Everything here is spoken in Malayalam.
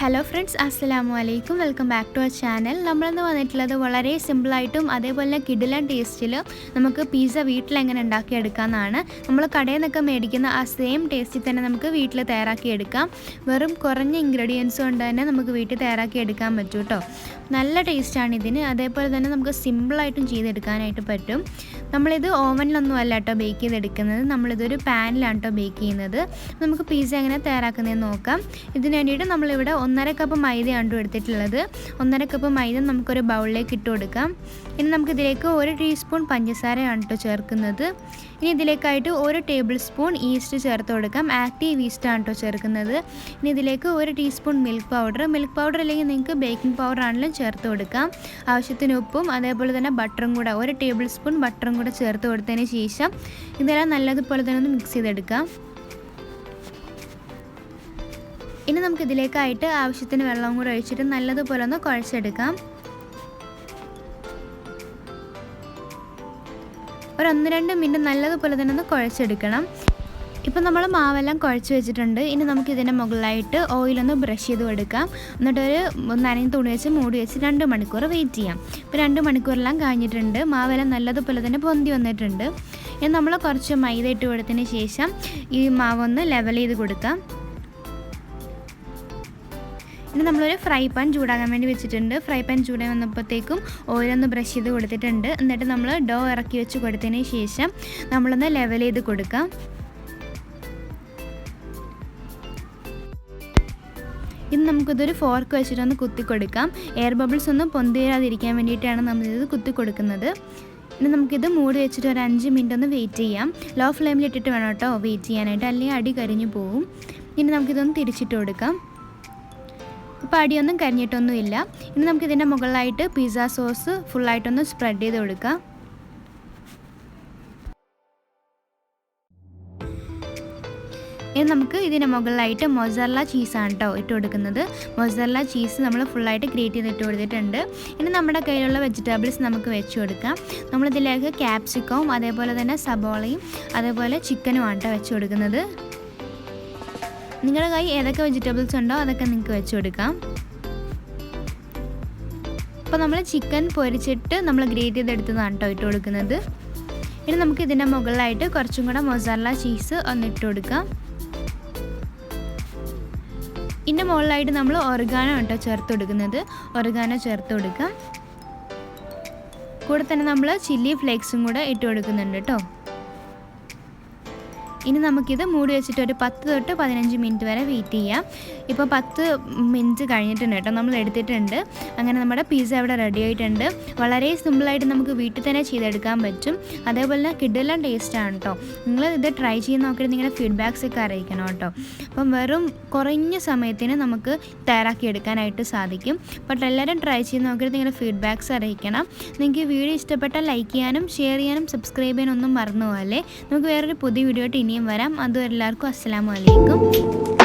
ഹലോ ഫ്രണ്ട്സ് അസ്സലാമു അലൈക്കും welcome back to our channel നമ്മളിന്ന് വന്നിട്ടുള്ളത് വളരെ സിമ്പിളായിട്ടും അതേപോലെ തന്നെ കിഡിലൻ ടേസ്റ്റിൽ നമുക്ക് പിസ്സ വീട്ടിൽ എങ്ങനെ ഉണ്ടാക്കിയെടുക്കാമെന്നാണ് നമ്മൾ കടയിൽ നിന്നൊക്കെ മേടിക്കുന്ന ആ സെയിം ടേസ്റ്റിൽ തന്നെ നമുക്ക് വീട്ടിൽ തയ്യാറാക്കിയെടുക്കാം വെറും കുറഞ്ഞ ഇൻഗ്രീഡിയൻസ് കൊണ്ട് തന്നെ നമുക്ക് വീട്ടിൽ തയ്യാറാക്കിയെടുക്കാൻ പറ്റും കേട്ടോ നല്ല ടേസ്റ്റാണ് ഇതിന്. അതേപോലെ തന്നെ നമുക്ക് സിമ്പിളായിട്ടും ചെയ്തെടുക്കാനായിട്ട് പറ്റും. നമ്മളിത് ഓവനിലൊന്നും അല്ല കേട്ടോ ബേക്ക് ചെയ്തെടുക്കുന്നത്. നമ്മളിതൊരു പാനിലാണ് കേട്ടോ ബേക്ക് ചെയ്യുന്നത്. നമുക്ക് പിസ്സ എങ്ങനെ തയ്യാറാക്കുന്നതെന്ന് നോക്കാം. ഇതിന് വേണ്ടിയിട്ട് നമ്മളിവിടെ ഒന്നര കപ്പ് മൈദയാണ് എടുത്തിട്ടുള്ളത്. ഒന്നര കപ്പ് മൈദ നമുക്കൊരു ബൗളിലേക്ക് ഇട്ട് കൊടുക്കാം. ഇനി നമുക്കിതിലേക്ക് ഒരു ടീസ്പൂൺ പഞ്ചസാരയാണ് കേട്ടോ ചേർക്കുന്നത്. ഇനി ഇതിലേക്കായിട്ട് ഒരു ടേബിൾ സ്പൂൺ ഈസ്റ്റ് ചേർത്ത് കൊടുക്കാം. ആക്റ്റീവ് ഈസ്റ്റാണ് കേട്ടോ ചേർക്കുന്നത്. ഇനി ഇതിലേക്ക് ഒരു teaspoon milk powder milk powder അല്ലെങ്കിൽ നിങ്ങൾക്ക് ബേക്കിംഗ് പൗഡർ ആണെങ്കിലും ചേർത്ത് കൊടുക്കാം. ആവശ്യത്തിന് ഉപ്പും അതേപോലെ തന്നെ ബട്ടറും കൂടെ ഒരു ടേബിൾ സ്പൂൺ ബട്ടറും കൂടെ ചേർത്ത് കൊടുത്തതിന് ശേഷം ഇതെല്ലാം നല്ലതുപോലെ തന്നെ ഒന്ന് മിക്സ് ചെയ്തെടുക്കാം. ഇനി നമുക്ക് ഇതിലേക്കായിട്ട് ആവശ്യത്തിന് വെള്ളവും കൂടെ ഒഴിച്ചിട്ട് നല്ലതുപോലെ ഒന്ന് കുഴച്ചെടുക്കാം. ഒരു ഒന്ന് രണ്ട് മിനിറ്റ് നല്ലതുപോലെ തന്നെ ഒന്ന് കുഴച്ചെടുക്കണം. ഇപ്പം നമ്മൾ മാവെല്ലാം കുഴച്ച് വെച്ചിട്ടുണ്ട്. ഇനി നമുക്ക് ഇതിന്റെ മുകളിലായിട്ട് ഓയിലൊന്ന് ബ്രഷ് ചെയ്ത് കൊടുക്കാം. എന്നിട്ട് ഒരു നനഞ്ഞ് തുണി വെച്ച് മൂടി വെച്ച് രണ്ട് മണിക്കൂർ വെയിറ്റ് ചെയ്യാം. ഇപ്പോൾ രണ്ട് മണിക്കൂറെല്ലാം കഴിഞ്ഞിട്ടുണ്ട്. മാവെല്ലാം നല്ലതുപോലെ തന്നെ പൊന്തി വന്നിട്ടുണ്ട്. ഇനി നമ്മൾ കുറച്ച് മൈദ ഇട്ട് കൊടുത്തതിന് ശേഷം ഈ മാവൊന്ന് ലെവൽ ചെയ്ത് കൊടുക്കാം. ഇനി നമ്മളൊരു ഫ്രൈ പാൻ ചൂടാകാൻ വേണ്ടി വെച്ചിട്ടുണ്ട്. ഫ്രൈ പാൻ ചൂടായി വന്നപ്പോഴത്തേക്കും ഓയിലൊന്ന് ബ്രഷ് ചെയ്ത് കൊടുത്തിട്ടുണ്ട്. എന്നിട്ട് നമ്മൾ ഡോ ഇറക്കി വെച്ച് കൊടുത്തതിന് ശേഷം നമ്മളൊന്ന് ലെവൽ ചെയ്ത് കൊടുക്കാം. ഇന്ന് നമുക്കിതൊരു ഫോർക്ക് വെച്ചിട്ടൊന്ന് കുത്തി കൊടുക്കാം. എയർ ബബിൾസ് ഒന്നും പൊന്തിരാതിരിക്കാൻ വേണ്ടിയിട്ടാണ് നമ്മളിത് കുത്തി കൊടുക്കുന്നത്. ഇനി നമുക്കിത് മൂടി വെച്ചിട്ട് ഒരു അഞ്ച് മിനിറ്റ് ഒന്ന് വെയിറ്റ് ചെയ്യാം. ലോ ഫ്ലെയിമിൽ ഇട്ടിട്ട് വേണം കേട്ടോ വെയിറ്റ് ചെയ്യാനായിട്ട്. അല്ലെങ്കിൽ അടി കരിഞ്ഞു പോവും. ഇനി നമുക്കിതൊന്ന് തിരിച്ചിട്ട് കൊടുക്കാം. ഇപ്പോൾ അടിയൊന്നും കരിഞ്ഞിട്ടൊന്നുമില്ല. ഇനി നമുക്ക് ഇതിന്റെ മുകളിലായിട്ട് പിസ്സ സോസ് ഫുള്ളായിട്ടൊന്ന് സ്പ്രെഡ് ചെയ്ത് കൊടുക്കാം. ഇനി നമുക്ക് ഇതിന് മുകളിലായിട്ട് മൊസറല ചീസാണ് കേട്ടോ ഇട്ട് കൊടുക്കുന്നത്. മൊസറല ചീസ് നമ്മൾ ഫുള്ളായിട്ട് ഗ്രേറ്റ് ചെയ്ത് ഇട്ട് കൊടുത്തിട്ടുണ്ട്. ഇനി നമ്മുടെ കയ്യിലുള്ള വെജിറ്റബിൾസ് നമുക്ക് വെച്ച് കൊടുക്കാം. നമ്മളിതിലേക്ക് ക്യാപ്സിക്കവും അതേപോലെ തന്നെ സബോളയും അതേപോലെ ചിക്കനുമാണ് കേട്ടോ വെച്ച് കൊടുക്കുന്നത്. നിങ്ങളുടെ കൈ ഏതൊക്കെ വെജിറ്റബിൾസ് ഉണ്ടോ അതൊക്കെ നിങ്ങൾക്ക് വെച്ച് കൊടുക്കാം. അപ്പോൾ നമ്മൾ ചിക്കൻ പൊരിച്ചിട്ട് നമ്മൾ ഗ്രേറ്റ് ചെയ്തെടുത്തതാണ് കേട്ടോ ഇട്ട് കൊടുക്കുന്നത്. ഇനി നമുക്ക് ഇതിന്റെ മുകളിലായിട്ട് കുറച്ചും കൂടെ മൊസാല ചീസ് ഒന്ന് ഇട്ട് കൊടുക്കാം. ഇതിന്റെ മുകളിലായിട്ട് നമ്മൾ ഒർഗാനോ കേട്ടോ ചേർത്ത് കൊടുക്കുന്നത്. ഒർഗാനോ ചേർത്ത് കൊടുക്കാം. കൂടെ തന്നെ നമ്മൾ ചില്ലി ഫ്ലേക്സും കൂടെ ഇട്ട് കൊടുക്കുന്നുണ്ട് കേട്ടോ ഇനി നമുക്കിത് മൂടി വെച്ചിട്ട് ഒരു പത്ത് തൊട്ട് പതിനഞ്ച് മിനിറ്റ് വരെ വെയിറ്റ് ചെയ്യാം. ഇപ്പോൾ പത്ത് മിനിറ്റ് കഴിഞ്ഞിട്ടുണ്ട് കേട്ടോ നമ്മൾ എടുത്തിട്ടുണ്ട്. അങ്ങനെ നമ്മുടെ പിസ്സ ഇവിടെ റെഡി ആയിട്ടുണ്ട്. വളരെ സിമ്പിളായിട്ട് നമുക്ക് വീട്ടിൽ തന്നെ ചെയ്തെടുക്കാൻ പറ്റും. അതേപോലെ തന്നെ കിഡെല്ലാം ടേസ്റ്റാണ് കേട്ടോ. നിങ്ങൾ ഇത് ട്രൈ ചെയ്ത് നോക്കിയിട്ട് നിങ്ങളുടെ ഫീഡ്ബാക്സ് ഒക്കെ അറിയിക്കണം കേട്ടോ. അപ്പം വെറും കുറഞ്ഞ സമയത്തിന് നമുക്ക് തയ്യാറാക്കി എടുക്കാനായിട്ട് സാധിക്കും. ബട്ട് എല്ലാവരും ട്രൈ ചെയ്ത് നോക്കിയിട്ട് നിങ്ങളുടെ ഫീഡ്ബാക്സ് അറിയിക്കണം. നിങ്ങൾക്ക് വീഡിയോ ഇഷ്ടപ്പെട്ടാൽ ലൈക്ക് ചെയ്യാനും ഷെയർ ചെയ്യാനും സബ്സ്ക്രൈബ് ചെയ്യാനും ഒന്നും മറന്നു പോലെ നമുക്ക് വേറൊരു പുതിയ വീഡിയോ ആയിട്ട് ഇനിയും വരാം. അതും എല്ലാവർക്കും അസ്സാം അലൈക്കും.